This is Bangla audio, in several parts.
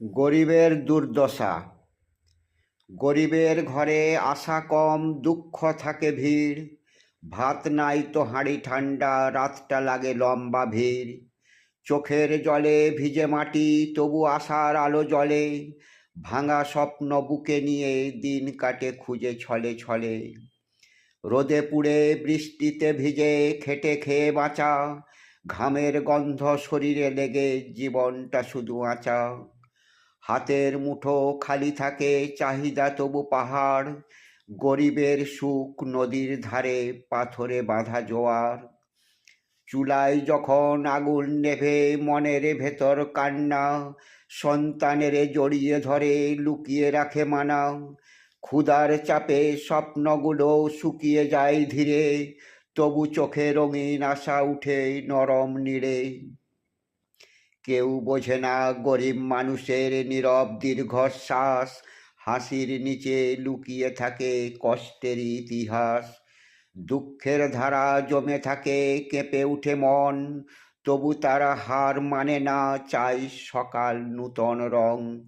গরিবের দুর্দশা। গরিবের ঘরে আশা কম, দুঃখ থাকে ভিড়। ভাত নাই তো হাঁড়ি ঠান্ডা রাতটা লাগে লম্বা ভিড়। চোখের জলে ভিজে মাটি, তবু আশার আলো জলে ভাঙা স্বপ্ন বুকে নিয়ে দিন কাটে খুঁজে ছলে ছলে। রোদে পুড়ে বৃষ্টিতে ভিজে খেটে খেয়ে বাঁচা। ঘামের গন্ধ শরীরে লেগে জীবনটা শুধু আঁচা। হাতের মুঠো খালি থাকে, চাহিদা তবু পাহাড়। গরিবের সুখ নদীর ধারে, পাথরে বাঁধা জোয়ার। চুলায় যখন আগুন নেভে, মনের ভেতর কান্না। সন্তানের জড়িয়ে ধরে, লুকিয়ে রাখে মানা। ক্ষুধার চাপে স্বপ্নগুলো শুকিয়ে যায় ধীরে, তবু চোখে রঙিন আশা উঠে নরম নিড়ে। কেউ বোঝে না গরিব মানুষের নীরব দীর্ঘশ্বাস। হাসির নিচে লুকিয়ে থাকে কষ্টের ইতিহাস। দুঃখের ধারা জমে থাকে, কেঁপে উঠে মন। তবু তারা হার মানে না, চাই সকাল নূতন রং।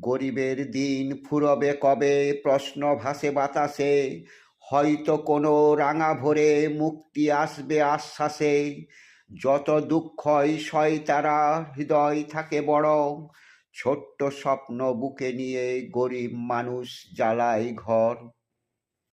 গরিবের দিন ফুরবে কবে? প্রশ্ন ভাসে বাতাসে। হয়তো কোনো রাঙা ভোরে মুক্তি আসবে আশ্বাসে। যত দুঃখই সয় তারা হৃদয় থাকে বড়, ছোট্ট স্বপ্ন বুকে নিয়ে গরিব মানুষ জ্বালায় ঘর।